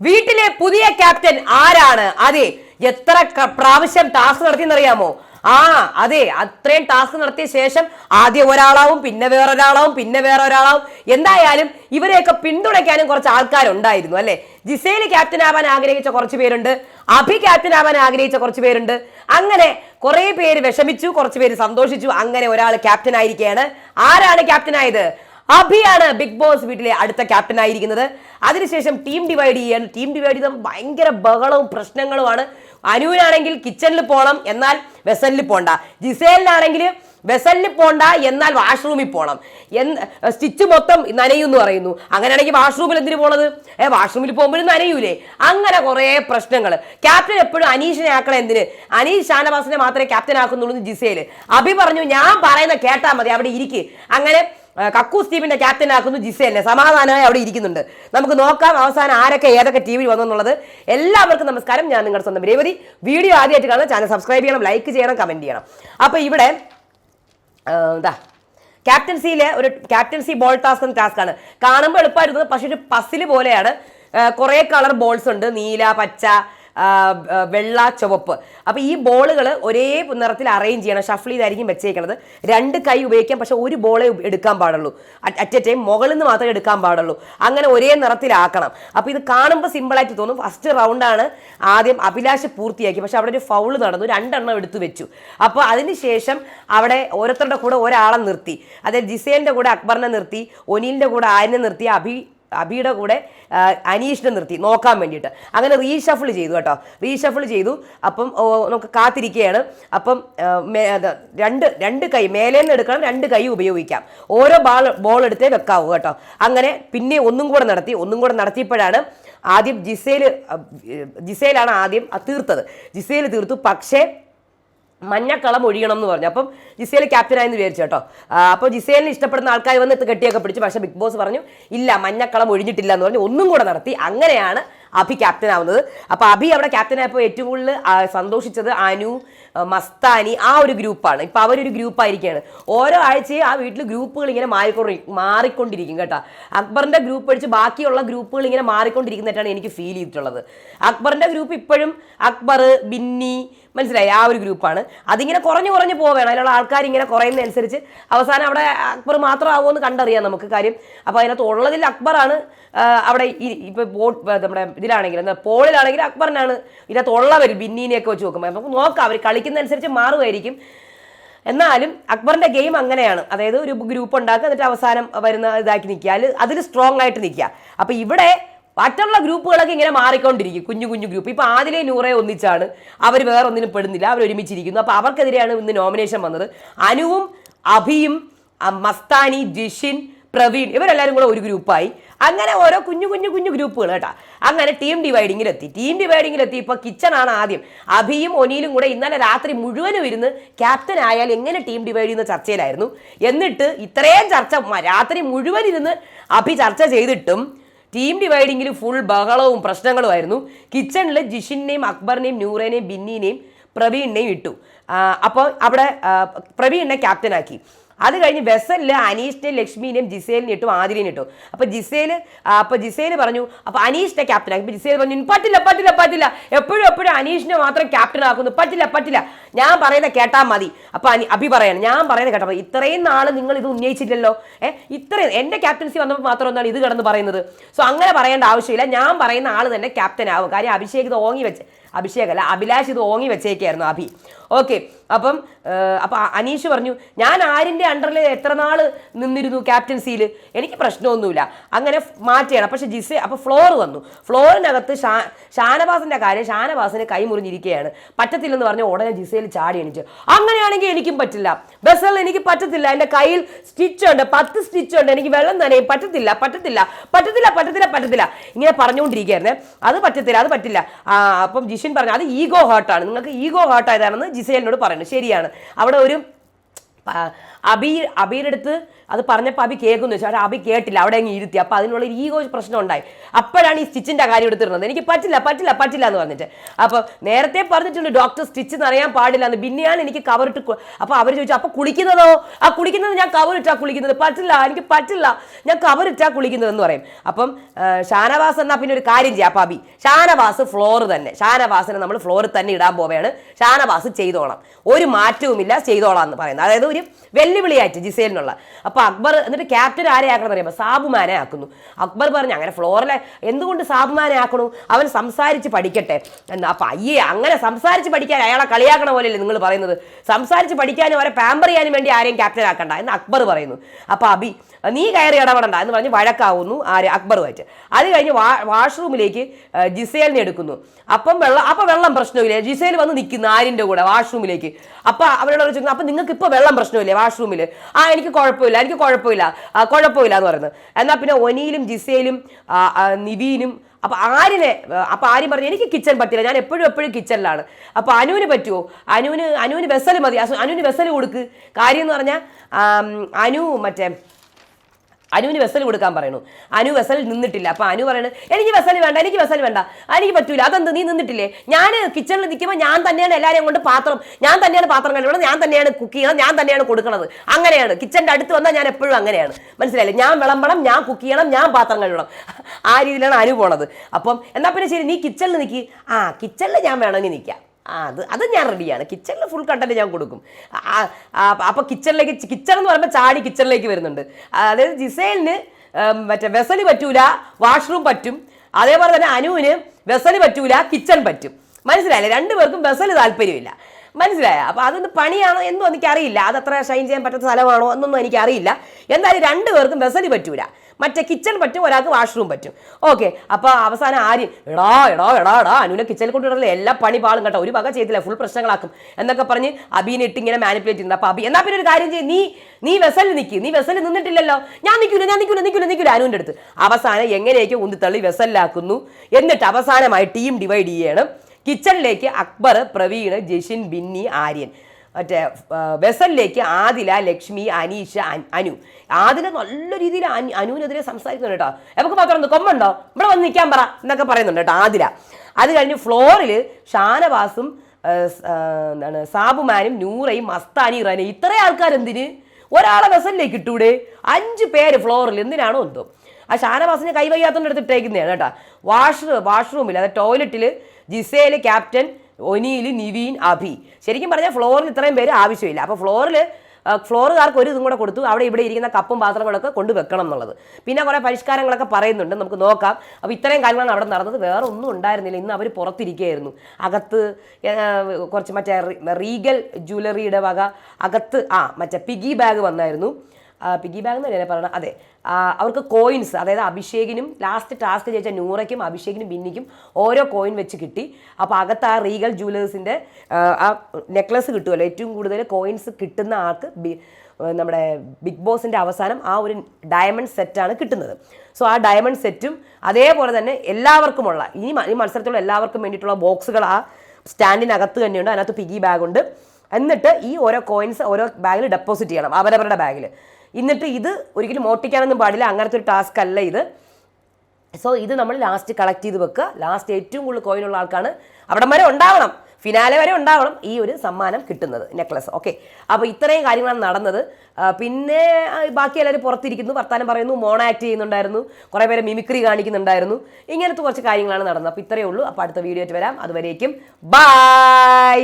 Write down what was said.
വീട്ടിലെ പുതിയ ക്യാപ്റ്റൻ ആരാണ്? അതെ എത്ര പ്രാവശ്യം ടാസ്ക് നടത്തിയെന്നറിയാമോ? ആ അതെ അത്രയും ടാസ്ക് നടത്തിയ ശേഷം ആദ്യം ഒരാളാവും പിന്നെ വേറൊരാളാവും പിന്നെ വേറെ ഒരാളാവും എന്തായാലും ഇവരെയൊക്കെ പിന്തുണയ്ക്കാനും കുറച്ച് ആൾക്കാരുണ്ടായിരുന്നു അല്ലെ? ജിസേൽ ക്യാപ്റ്റൻ ആവാൻ ആഗ്രഹിച്ച കുറച്ച് പേരുണ്ട് അഭി ക്യാപ്റ്റൻ ആവാൻ ആഗ്രഹിച്ച കുറച്ച് പേരുണ്ട്. അങ്ങനെ കുറെ പേര് വിഷമിച്ചു കുറച്ച് പേര് സന്തോഷിച്ചു അങ്ങനെ ഒരാൾ ക്യാപ്റ്റൻ ആയിരിക്കുകയാണ് ആരാണ് ക്യാപ്റ്റൻ ആയത് അഭിയാണ് ബിഗ് ബോസ് വീട്ടിലെ അടുത്ത ക്യാപ്റ്റൻ ആയിരിക്കുന്നത് അതിനുശേഷം ടീം ഡിവൈഡ് ചെയ്യാൻ ടീം ഡിവൈഡ് ചെയ്താൽ ഭയങ്കര ബഹളവും പ്രശ്നങ്ങളുമാണ്. അനുവിനാണെങ്കിൽ കിച്ചണിൽ പോകണം എന്നാൽ വെസലിൽ പോണ്ട. ജിസേലിനാണെങ്കിൽ വെസലിൽ പോണ്ട എന്നാൽ വാഷ്റൂമിൽ പോകണം എന്ന് സ്റ്റിച്ച് മൊത്തം നനയും എന്ന് പറയുന്നു. അങ്ങനെയാണെങ്കിൽ വാഷ്റൂമിൽ എന്തിനു പോണത്? ഏ വാഷ്റൂമിൽ പോകുമ്പോഴും നനയൂലേ. അങ്ങനെ കുറേ പ്രശ്നങ്ങൾ. ക്യാപ്റ്റൻ എപ്പോഴും അനീഷിനെ ആക്കണം എന്തിന്? അനീഷ് ഷാനവാസിനെ മാത്രമേ ക്യാപ്റ്റൻ ആക്കുന്നുള്ളൂ ജിസേൽ. അഭി പറഞ്ഞു ഞാൻ പറയുന്ന കേട്ടാൽ മതി അവിടെ ഇരിക്ക്. അങ്ങനെ കക്കൂസ് ടീമിന്റെ ക്യാപ്റ്റൻ ആക്കുന്നു ജിസേലിനെ സമാധാനമായി അവിടെ ഇരിക്കുന്നുണ്ട്. നമുക്ക് നോക്കാം അവസാനം ആരൊക്കെ ഏതൊക്കെ ടി വി വന്നുള്ളത് എല്ലാവർക്കും നമസ്കാരം. ഞാൻ നിങ്ങളുടെ സ്വന്തം രേവതി. വീഡിയോ ആദ്യമായിട്ട് കാണുന്ന ചാനൽ സബ്സ്ക്രൈബ് ചെയ്യണം ലൈക്ക് ചെയ്യണം കമന്റ് ചെയ്യണം. അപ്പോൾ ഇവിടെ എന്താ? ക്യാപ്റ്റൻസിയിലെ ഒരു ക്യാപ്റ്റൻസി ബോൾ ടാസ്ക് എന്ന ടാസ്ക് ആണ്. കാണുമ്പോൾ എളുപ്പമായിരുന്നു പക്ഷേ ഒരു പസിൽ പോലെയാണ്. കുറേ കളർ ബോൾസ് ഉണ്ട്. നീല പച്ച വെള്ള ചുവപ്പ്. അപ്പോൾ ഈ ബോളുകൾ ഒരേ നിറത്തിൽ അറേഞ്ച് ചെയ്യണം. ഷഫിൾ ചെയ്തായിരിക്കും വെച്ചേക്കണത്. രണ്ട് കൈ ഉപയോഗിക്കാം. പക്ഷെ ഒരു ബോളെ എടുക്കാൻ പാടുള്ളൂ. അറ്റ് എ ടൈം മുകളിൽ നിന്ന് മാത്രമേ എടുക്കാൻ പാടുള്ളൂ. അങ്ങനെ ഒരേ നിറത്തിലാക്കണം. അപ്പോൾ ഇത് കാണുമ്പോൾ സിമ്പിളായിട്ട് തോന്നും. ഫസ്റ്റ് റൗണ്ടാണ് ആദ്യം അഭിലാഷ് പൂർത്തിയാക്കി. പക്ഷെ അവിടെ ഒരു ഫൗൾ നടന്നു. രണ്ടെണ്ണം എടുത്തു വെച്ചു. അപ്പോൾ അതിനുശേഷം അവിടെ ഓരോരുത്തരുടെ കൂടെ ഒരാളെ നിർത്തി. അതായത് ജിസേലിന്റെ കൂടെ അക്ബറിനെ നിർത്തി. ഒനീലിന്റെ കൂടെ ആരിനെ നിർത്തി. അഭി അബിയുടെ കൂടെ അനീഷിനെ നിർത്തി നോക്കാൻ വേണ്ടിയിട്ട്. അങ്ങനെ റീഷഫിൾ ചെയ്തു കേട്ടോ. റീഷഫിൾ ചെയ്തു. അപ്പം നമുക്ക് കാത്തിരിക്കുകയാണ്. അപ്പം രണ്ട് രണ്ട് കൈ മേലേ നിന്ന് എടുക്കണം രണ്ട് കൈ ഉപയോഗിക്കാം. ഓരോ ബാൾ ബോൾ എടുത്തേ വെക്കാവൂ കേട്ടോ. അങ്ങനെ പിന്നെ ഒന്നും കൂടെ നടത്തി ഒന്നും കൂടെ നടത്തിയപ്പോഴാണ് ആദ്യം ജിസേൽ ജിസേലാണ് ആദ്യം തീർത്തത്. ജിസേൽ തീർത്തു. പക്ഷേ മഞ്ഞക്കളം ഒഴിയണം എന്ന് പറഞ്ഞു. അപ്പം ജിസേൽ ക്യാപ്റ്റനായെന്ന് വിചാരിച്ചു കേട്ടോ. അപ്പോൾ ജിസേലിനെ ഇഷ്ടപ്പെടുന്ന ആൾക്കാർ വന്ന് കെട്ടിയൊക്കെ പിടിച്ചു. പക്ഷേ ബിഗ് ബോസ് പറഞ്ഞു ഇല്ല മഞ്ഞക്കളം ഒഴിഞ്ഞിട്ടില്ല എന്ന് പറഞ്ഞു. ഒന്നും കൂടെ നടത്തി. അങ്ങനെയാണ് അഭി ക്യാപ്റ്റൻ ആവുന്നത്. അപ്പോൾ അഭി അവിടെ ക്യാപ്റ്റൻ ആയപ്പോൾ ഏറ്റവും കൂടുതൽ സന്തോഷിച്ചത് അനു മസ്താനി ആ ഒരു ഗ്രൂപ്പാണ് ഇപ്പൊ അവരൊരു ഗ്രൂപ്പായിരിക്കുകയാണ് ഓരോ ആഴ്ചയും ആ വീട്ടിൽ ഗ്രൂപ്പുകൾ ഇങ്ങനെ മാറിക്കൊണ്ടി മാറിക്കൊണ്ടിരിക്കും കേട്ടോ. അക്ബറിന്റെ ഗ്രൂപ്പ് അടിച്ച് ബാക്കിയുള്ള ഗ്രൂപ്പുകൾ ഇങ്ങനെ മാറിക്കൊണ്ടിരിക്കുന്നതായിട്ടാണ് എനിക്ക് ഫീൽ ചെയ്തിട്ടുള്ളത്. അക്ബറിന്റെ ഗ്രൂപ്പ് ഇപ്പോഴും അക്ബർ ബിന്നി മനസ്സിലായി? ആ ഒരു ഗ്രൂപ്പാണ് അതിങ്ങനെ കുറഞ്ഞു കുറഞ്ഞു പോവുകയാണ്. അതിലുള്ള ആൾക്കാർ ഇങ്ങനെ കുറയുന്നതനുസരിച്ച് അവസാനം അവിടെ അക്ബർ മാത്രമാവുമോ എന്ന് കണ്ടറിയാം നമുക്ക് കാര്യം. അപ്പോൾ അതിനകത്ത് ഉള്ളതിൽ അക്ബറാണ് അവിടെ ഇപ്പോൾ ഇപ്പൊ നമ്മുടെ ഇതിലാണെങ്കിൽ എന്താ പോളിലാണെങ്കിൽ അക്ബറിനാണ് ഇതിനകത്ത് ഉള്ളവർ ബിന്നീനെയൊക്കെ വെച്ച് നോക്കുമ്പോൾ. നമുക്ക് നോക്കാം അവർ കളിക്കുന്നതനുസരിച്ച് മാറുമായിരിക്കും. എന്നാലും അക്ബറിന്റെ ഗെയിം അങ്ങനെയാണ്. അതായത് ഒരു ഗ്രൂപ്പ് ഉണ്ടാക്കുക എന്നിട്ട് അവസാനം വരുന്ന ഇതാക്കി നിൽക്കുക. അതിൽ അതിൽ സ്ട്രോങ് ആയിട്ട് നിൽക്കുക. അപ്പോൾ ഇവിടെ മറ്റുള്ള ഗ്രൂപ്പുകളൊക്കെ ഇങ്ങനെ മാറിക്കൊണ്ടിരിക്കും. കുഞ്ഞു കുഞ്ഞു ഗ്രൂപ്പ് ഇപ്പോൾ ആദിലെ നൂറെ ഒന്നിച്ചാണ്. അവർ വേറെ ഒന്നിനും പെടുന്നില്ല. അവർ ഒരുമിച്ചിരിക്കുന്നു. അപ്പോൾ അവർക്കെതിരെയാണ് ഇന്ന് നോമിനേഷൻ വന്നത്. അനുവും അഭിയും മസ്താനി ജിഷിൻ പ്രവീൺ ഇവരെല്ലാവരും കൂടെ ഒരു ഗ്രൂപ്പായി അങ്ങനെ ഓരോ കുഞ്ഞു കുഞ്ഞു കുഞ്ഞു ഗ്രൂപ്പുകൾ കേട്ടോ. അങ്ങനെ ടീം ഡിവൈഡിങ്ങിലെത്തി ടീം ഡിവൈഡിങ്ങിലെത്തി ഇപ്പോൾ ആണ് ആദ്യം. അഭിയും ഒനിയിലും കൂടെ ഇന്നലെ രാത്രി മുഴുവനും ഇരുന്ന് ക്യാപ്റ്റൻ ആയാൽ എങ്ങനെ ടീം ഡിവൈഡ് ചെയ്യുന്ന ചർച്ചയിലായിരുന്നു. എന്നിട്ട് ഇത്രയും ചർച്ച രാത്രി മുഴുവൻ ഇരുന്ന് അഭി ചർച്ച ചെയ്തിട്ടും ടീം ഡിവൈഡിങ്ങിൽ ഫുൾ ബഹളവും പ്രശ്നങ്ങളുമായിരുന്നു കിച്ചണിൽ ജിഷിനെയും അക്ബറിനെയും നൂറേനെയും ബിന്നിനെയും പ്രവീണിനെയും ഇട്ടു. അപ്പോൾ അവിടെ പ്രവീണിനെ ക്യാപ്റ്റനാക്കി അത് കഴിഞ്ഞ് വെസലിൽ അനീഷിനെ ലക്ഷ്മിനെയും ജിസേലിനെ ഇട്ടു ആതിരിനെ ഇട്ടു. അപ്പൊ ജിസേൽ ആ, അപ്പൊ ജിസേൽ പറഞ്ഞു അപ്പൊ അനീഷിനെ ക്യാപ്റ്റൻ ആക്കി. ജിസേൽ പറഞ്ഞു പറ്റില്ല പറ്റില്ല പറ്റില്ല. എപ്പോഴും എപ്പോഴും അനീഷിനെ മാത്രം ക്യാപ്റ്റൻ ആക്കുന്നു. പറ്റില്ല പറ്റില്ല. ഞാൻ പറയുന്ന കേട്ടാ മതി. അപ്പൊ അനി അഭി പറയാണ് ഞാൻ പറയുന്നത് കേട്ടാ മതി. ഇത്രയും നാൾ നിങ്ങൾ ഇത് ഉന്നയിച്ചിട്ടില്ലല്ലോ ഏഹ് ഇത്രയും എന്റെ ക്യാപ്റ്റൻസി വന്നപ്പോൾ മാത്രം എന്താണ് ഇത് കിടന്ന് പറയുന്നത്. സോ അങ്ങനെ പറയേണ്ട ആവശ്യമില്ല. ഞാൻ പറയുന്ന ആൾ തന്നെ ക്യാപ്റ്റൻ ആവും. കാര്യം അഭിഷേക് ഇത് ഓങ്ങി വെച്ച് അഭിഷേക് അല്ല അഭിലാഷ് ഇത് ഓങ്ങി വെച്ചേക്കായിരുന്നു അഭി. ഓക്കെ അപ്പം അപ്പൊ അനീഷ് പറഞ്ഞു ഞാൻ ആരിന്റെ അണ്ടറിൽ എത്ര നാൾ നിന്നിരുന്നു ക്യാപ്റ്റൻസിയിൽ എനിക്ക് പ്രശ്നമൊന്നുമില്ല. അങ്ങനെ മാറ്റുകയാണ് പക്ഷെ ജിസെ അപ്പൊ ഫ്ലോർ വന്നു. ഫ്ലോറിനകത്ത് ഷാ ഷാനവാസിന്റെ കാര്യം ഷാനവാസിന് കൈമുറിഞ്ഞിരിക്കുകയാണ് പറ്റത്തില്ലെന്ന് പറഞ്ഞ ഉടനെ ജിസയിൽ ചാടി എണിച്ചു. അങ്ങനെയാണെങ്കിൽ എനിക്കും പറ്റില്ല. ബസ്സിൽ എനിക്ക് പറ്റത്തില്ല. എന്റെ കയ്യിൽ സ്റ്റിച്ച് ഉണ്ട്. പത്ത് സ്റ്റിച്ച് ഉണ്ട്. എനിക്ക് വെള്ളം നനയും. പറ്റത്തില്ല പറ്റത്തില്ല. പറ്റത്തില്ല പറ്റത്തില്ല പറ്റത്തില്ല. ഇങ്ങനെ പറഞ്ഞുകൊണ്ടിരിക്കുകയായിരുന്നേ. അത് പറ്റത്തില്ല അത് പറ്റില്ല. അപ്പം അപ്പം ജിഷിൻ പറഞ്ഞു അത് ഈഗോ ഹേർട്ടാണ്. നിങ്ങൾക്ക് ഈഗോ ഹേർട്ട് ആയതാണെന്ന് ജിസേലിനോട് പറയുന്നു. ശരിയാണ്. അവിടെ ഒരു പ- അബി അബിയുടെ അടുത്ത് അത് പറഞ്ഞപ്പോൾ അബി കേൾക്കുന്നു. വെച്ചാൽ അബി കേട്ടില്ല. അവിടെ അങ്ങ് ഇരുത്തി. അപ്പോൾ അതിനുള്ള ഒരു ഈഗോ പ്രശ്നം ഉണ്ടായി. അപ്പോഴാണ് ഈ സ്റ്റിച്ചിന്റെ കാര്യം എടുത്തിരുന്നത് എനിക്ക് പറ്റില്ല പറ്റില്ല പറ്റില്ല എന്ന് പറഞ്ഞിട്ട്. അപ്പോൾ നേരത്തെ പറഞ്ഞിട്ടുണ്ട് ഡോക്ടർ സ്റ്റിച്ച് എന്ന് അറിയാൻ പാടില്ല എന്ന്. പിന്നെയാണ് എനിക്ക് കവറിട്ട് അപ്പോൾ അവർ ചോദിച്ചു അപ്പോൾ കുളിക്കുന്നതോ? ആ കുളിക്കുന്നത് ഞാൻ കവറിട്ടാ കുളിക്കുന്നത്. പറ്റില്ല എനിക്ക് പറ്റില്ല. ഞാൻ കവറിട്ടാ കുളിക്കുന്നതെന്ന് പറയും. അപ്പം ഷാനവാസ് എന്നാൽ പിന്നെ ഒരു കാര്യം ചെയ്യാം. അപ്പം അബി ഷാനവാസ് ഫ്ലോർ തന്നെ. ഷാനവാസിനെ നമ്മൾ ഫ്ലോറിൽ തന്നെ ഇടാൻ പോവുകയാണ്. ഷാനവാസ് ചെയ്തോളാം. ഒരു മാറ്റവുമില്ല ചെയ്തോളാം എന്ന് പറയുന്നത്. അതായത് ഒരു വെല്ലുവിളിയായിട്ട് ജിസേലിനുള്ള. അപ്പോൾ അക്ബർ എന്നിട്ട് ക്യാപ്റ്റൻ ആരെ ആക്കണം അറിയുമ്പോൾ സാബുമാനെ ആക്കുന്നു. അക്ബർ പറഞ്ഞു അങ്ങനെ ഫ്ലോറിലെ എന്തുകൊണ്ട് സാബുമാനെ ആക്കണു? അവൻ സംസാരിച്ച് പഠിക്കട്ടെ. എന്നാ അപ്പം അയ്യേ അങ്ങനെ സംസാരിച്ച് പഠിക്കാൻ അയാളെ കളിയാക്കണ പോലെയല്ലേ നിങ്ങൾ പറയുന്നത്? സംസാരിച്ച് പഠിക്കാനും അവരെ പാമ്പർ ചെയ്യാനും വേണ്ടി ആരെയും ക്യാപ്റ്റൻ ആക്കണ്ട എന്ന് അക്ബർ പറയുന്നു. അപ്പോൾ അബി നീ കയറി ഇടപെടണ്ട എന്ന് പറഞ്ഞ് വഴക്കാവുന്നു ആര്? അക്ബറുമായിട്ട്. അത് കഴിഞ്ഞ് വാ വാഷ്റൂമിലേക്ക് ജിസേലിനെ എടുക്കുന്നു. അപ്പം വെള്ളം അപ്പം വെള്ളം പ്രശ്നമില്ല? ജിസേൽ വന്ന് നിൽക്കുന്നു ആരിന്റെ കൂടെ വാഷ്റൂമിലേക്ക്. അപ്പം അവരോട് ചോദിക്കുന്നു അപ്പം നിങ്ങൾക്ക് ഇപ്പോൾ വെള്ളം പ്രശ്നമില്ലേ? വാഷ്റൂമിൽ ആ എനിക്ക് കുഴപ്പമില്ല എനിക്ക് കുഴപ്പമില്ല കുഴപ്പമില്ല എന്ന് പറയുന്നത്. എന്നാൽ പിന്നെ ഒനിയിലും ജിസയിലും നിവീനും അപ്പൊ ആരിനെ അപ്പൊ ആരും പറഞ്ഞു എനിക്ക് കിച്ചൺ പറ്റില്ല ഞാൻ എപ്പോഴും എപ്പോഴും കിച്ചണിലാണ് അപ്പൊ അനുവിന് പറ്റുമോ അനുവിന് അനുവിന് വെസൽ മതി. അനുവിന് വെസൽ കൊടുക്ക്. കാര്യം എന്ന് പറഞ്ഞാൽ അനു മറ്റേ അനുവിന് വെസൽ കൊടുക്കാൻ പറയണു അനു വെസൽ നിന്നിട്ടില്ല. അപ്പൊ അനു പറയണത് എനിക്ക് വെസൽ വേണ്ട എനിക്ക് വെസൽ വേണ്ട. എനിക്ക് പറ്റൂല. അതെന്ത്? നീ നിന്നിട്ടില്ലേ? ഞാൻ കിച്ചണിൽ നിൽക്കുമ്പോൾ ഞാൻ തന്നെയാണ് എല്ലാവരെയും കൊണ്ട് പാത്രം ഞാൻ തന്നെയാണ് പാത്രം കഴിവുള്ളത് ഞാൻ തന്നെയാണ് കുക്ക് ചെയ്യണം ഞാൻ തന്നെയാണ് കൊടുക്കുന്നത്. അങ്ങനെയാണ്. കിച്ചണിന്റെ അടുത്ത് വന്നാൽ ഞാൻ എപ്പോഴും അങ്ങനെയാണ്. മനസ്സിലായില്ലേ? ഞാൻ വിളമ്പണം ഞാൻ കുക്ക് ചെയ്യണം ഞാൻ പാത്രം കഴിവണം ആ രീതിയിലാണ് അനു പോണത്. അപ്പം എന്നാ പിന്നെ ശരി നീ കിച്ചണിൽ നിൽക്കി ആ കിച്ചണിൽ ഞാൻ വേണമെങ്കിൽ നിൽക്കാം ആ അത് അത് ഞാൻ റെഡിയാണ് കിച്ചണിൽ ഫുൾ കണ്ടന്റ് ഞാൻ കൊടുക്കും. അപ്പോൾ കിച്ചണിലേക്ക് കിച്ചൺ എന്ന് പറയുമ്പോൾ ചാടി കിച്ചണിലേക്ക് വരുന്നുണ്ട്. അതായത് ജിസേലിന് മറ്റേ വെസൽ പറ്റൂല വാഷ്റൂം പറ്റും. അതേപോലെ തന്നെ അനുവിന് വെസൽ പറ്റൂല കിച്ചൺ പറ്റും. മനസ്സിലായില്ലേ? രണ്ടുപേർക്കും വെസൽ താല്പര്യമില്ല. മനസ്സിലായ? അപ്പോൾ അതൊന്ന് പണിയാണോ എന്നും എനിക്കറിയില്ല. അത് അത്ര ഷൈൻ ചെയ്യാൻ പറ്റുന്ന സ്ഥലമാണോ എന്നൊന്നും എനിക്കറിയില്ല. എന്തായാലും രണ്ടുപേർക്കും വെസൽ പറ്റൂല. മറ്റേ കിച്ചൺ പറ്റും ഒരാൾക്ക് വാഷ്റൂം പറ്റും. ഓക്കെ അപ്പോൾ അവസാനം ആര്യം എടാ എടാ എടാ എടാ അനുവിനെ കിച്ചണിൽ കൊണ്ടുവരല്ലേ? എല്ലാ പണി പാളും കേട്ടോ. ഒരു വക ചെയ്തില്ല ഫുൾ പ്രശ്നങ്ങളാക്കും. എന്നൊക്കെ പറഞ്ഞ് അബീനെ ഇട്ട് ഇങ്ങനെ മാനിപ്പുലേറ്റ് ചെയ്യുന്നത്. അപ്പോൾ അബി എന്നാ പിന്നെ ഒരു കാര്യം ചെയ്യും. നീ നീ വെസലിൽ നിൽക്കി നീ വെസലിൽ നിന്നിട്ടില്ലല്ലോ. ഞാൻ നിൽക്കില്ല ഞാൻ നിൽക്കില്ല നിൽക്കില്ല നിൽക്കില്ല അനുവിന്റെ അടുത്ത്. അവസാനം എങ്ങനെയൊക്കെ ഉന്തിത്തള്ളി വെസലിലാക്കുന്നു എന്നിട്ട് അവസാനമായി ടീം ഡിവൈഡ് ചെയ്യണം. കിച്ചണിലേക്ക് അക്ബർ പ്രവീൺ ജഷിൻ ബിന്നി ആര്യൻ. മറ്റേ വെസലിലേക്ക് ആദില ലക്ഷ്മി അനീഷ അനു. ആദില നല്ല രീതിയിൽ അനു- അനുവിനെതിരെ സംസാരിക്കുന്നുണ്ട് കേട്ടോ. നമുക്ക് മാത്രം ഒന്ന് കൊമ്പുണ്ടോ? ഇവിടെ വന്ന് നിൽക്കാൻ പറ എന്നൊക്കെ പറയുന്നുണ്ട് കേട്ടോ ആദില. അത് കഴിഞ്ഞ് ഫ്ലോറിൽ ഷാനവാസും എന്താണ് സാബുമാനും നൂറയും മസ്താനി ഇറാനും ഇത്രയും ആൾക്കാർ എന്തിന് ഒരാളെ വെസലിലേക്ക് ഇട്ടൂടെ? അഞ്ച് പേര് ഫ്ലോറിൽ എന്തിനാണോ എന്തോ. ആ ഷാനവാസിനെ കൈവയ്യാത്തോണ്ട് എടുത്തിട്ടേക്കുന്നതാണ് കേട്ടോ. വാഷ് വാഷ്റൂമിൽ അതായത് ടോയ്ലറ്റിൽ Giselle captain O'Neil Niveen Abhi. ശരിക്കും പറഞ്ഞാൽ ഫ്ലോറിൽ ഇത്രയും പേര് ആവശ്യമില്ല. അപ്പോൾ ഫ്ലോറിൽ ഫ്ലോറുകാർക്ക് ഒരു ഇതും കൂടെ കൊടുത്തു. അവിടെ ഇവിടെ ഇരിക്കുന്ന കപ്പും പാത്രങ്ങളൊക്കെ കൊണ്ട് വെക്കണം എന്നുള്ളത്. പിന്നെ കുറേ പരിഷ്കാരങ്ങളൊക്കെ പറയുന്നുണ്ട്. നമുക്ക് നോക്കാം. അപ്പോൾ ഇത്രയും കാര്യങ്ങളാണ് അവിടെ നടന്നത്. വേറെ ഒന്നും ഉണ്ടായിരുന്നില്ല. ഇന്ന് അവർ പുറത്തിരിക്കുകയായിരുന്നു. അകത്ത് കുറച്ച് മറ്റേ റീഗൽ ജ്വല്ലറിയുടെ വക അകത്ത് ആ മറ്റേ പിഗി ബാഗ് വന്നായിരുന്നു. പിഗി ബാഗ് എന്ന് തന്നെ പറയണം? അതെ. അവർക്ക് കോയിൻസ് അതായത് അഭിഷേകിനും ലാസ്റ്റ് ടാസ്ക് ജയിച്ച നൂറയ്ക്കും അഭിഷേകിനും ബിന്നിക്കും ഓരോ കോയിൻ വെച്ച് കിട്ടി. അപ്പോൾ അകത്ത് ആ റീഗൽ ജുവലേഴ്സിന്റെ ആ നെക്ലസ് കിട്ടുമല്ലോ. ഏറ്റവും കൂടുതൽ കോയിൻസ് കിട്ടുന്ന ആൾക്ക് നമ്മുടെ ബിഗ് ബോസിന്റെ അവസാനം ആ ഒരു ഡയമണ്ട് സെറ്റാണ് കിട്ടുന്നത്. സോ ആ ഡയമണ്ട് സെറ്റും അതേപോലെ തന്നെ എല്ലാവർക്കുമുള്ള ഈ ഈ മത്സരത്തിലുള്ള എല്ലാവർക്കും വേണ്ടിയിട്ടുള്ള ബോക്സുകൾ ആ സ്റ്റാൻഡിനകത്ത് തന്നെയുണ്ട്. അതിനകത്ത് പിഗി ബാഗുണ്ട് എന്നിട്ട് ഈ ഓരോ കോയിൻസ് ഓരോ ബാഗിൽ ഡെപ്പോസിറ്റ് ചെയ്യണം. അവരവരുടെ ബാഗിൽ എന്നിട്ട് ഇത് ഒരിക്കലും മോട്ടിക്കാനൊന്നും പാടില്ല. അങ്ങനത്തെ ഒരു ടാസ്ക് അല്ല ഇത്. സോ ഇത് നമ്മൾ ലാസ്റ്റ് കളക്ട് ചെയ്ത് വെക്കുക. ലാസ്റ്റ് ഏറ്റവും കൂടുതൽ കോയിനുള്ള ആൾക്കാണ് അവിടം വരെ ഉണ്ടാവണം. ഫിനാലെ വരെ ഉണ്ടാവണം ഈ ഒരു സമ്മാനം കിട്ടുന്നത് നെക്ലസ് ഓക്കെ അപ്പോൾ ഇത്രയും കാര്യങ്ങളാണ് നടന്നത്. പിന്നെ ബാക്കി എല്ലാവരും പുറത്തിരിക്കുന്നു. വർത്താനം പറയുന്നു. മോൺ ആക്ട് ചെയ്യുന്നുണ്ടായിരുന്നു. കുറേ പേരെ മിമിക്രി കാണിക്കുന്നുണ്ടായിരുന്നു. ഇങ്ങനത്തെ കുറച്ച് കാര്യങ്ങളാണ് നടന്നത്. അപ്പോൾ ഇത്രയേ ഉള്ളൂ. അപ്പോൾ അടുത്ത വീഡിയോ ആയിട്ട് വരാം. അതുവരേക്കും ബൈ